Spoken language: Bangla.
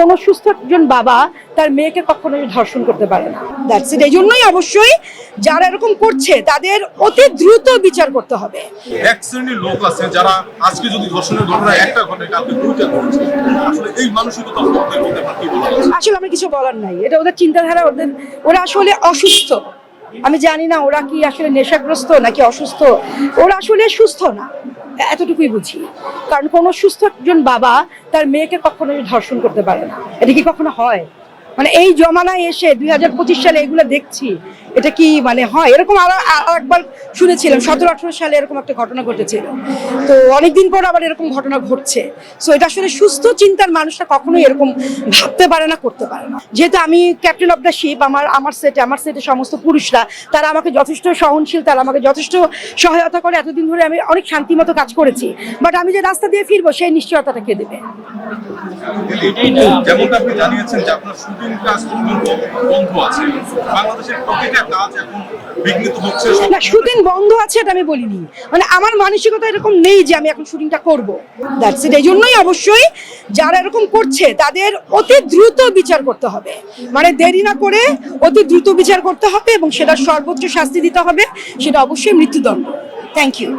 কোনো সুস্থ একজন বাবা তার মেয়েকে কখনো ধর্ষণ করতে পারে না। দ্যাটস ইট এই জন্যই অবশ্যই যারা এরকম করছে তাদের অতি দ্রুত বিচার করতে হবে। এক শ্রেণির লোক আছে যারা আজকে যদি ধর্ষণের ঘটনা একটা ঘটে কালকে দুইটা ঘটছে। আসলে এই মানসিকতা ওদের মধ্যে? আসলে আমার কিছু বলার নাই। এটা ওদের চিন্তাধারা ওদের ওরা আসলে অসুস্থ। আমি জানি না ওরা কি আসলে নেশাগ্রস্ত নাকি অসুস্থ। ওরা আসলে সুস্থ না, এতটুকুই বুঝি। কারণ কোনো সুস্থ একজন বাবা তার মেয়েকে কখনোই ধর্ষণ করতে পারে না। এটা কি কখনো হয়? মানে এই জমানায় এসে দুই হাজার পঁচিশ সালে এগুলো দেখছি, এটা কি মানে হয়? এরকম আরও একবার শুনেছিলাম, সতেরো আঠারো সালে এরকম একটা ঘটনা ঘটেছিল। তো অনেকদিন পর আবার এরকম ঘটনা ঘটছে। সো এটা আসলে সুস্থ চিন্তার মানুষরা কখনোই এরকম ভাবতে পারে না, করতে পারে না। যেহেতু আমি ক্যাপ্টেন অফ দ্য শিপ আমার আমার সেটে আমার সেটে সমস্ত পুরুষরা, তারা আমাকে যথেষ্ট সহনশীল, তারা আমাকে যথেষ্ট সহায়তা করে। এতদিন ধরে আমি অনেক শান্তিমতো কাজ করেছি। বাট আমি যে রাস্তা দিয়ে ফিরবো, সেই নিশ্চয়তাটা কে দেবে? বন্ধ আছে। না শুটিং বন্ধ এটা আমি বলিনি। মানে আমার মানসিকতা এরকম নেই যে আমি এখন শুটিংটা করব। দ্যাটস ইট এই জন্যই অবশ্যই যারা এরকম করছে তাদের অতি দ্রুত বিচার করতে হবে। মানে দেরি না করে অতি দ্রুত বিচার করতে হবে এবং সেটা সর্বোচ্চ শাস্তি দিতে হবে সেটা অবশ্যই মৃত্যুদণ্ড। Thank you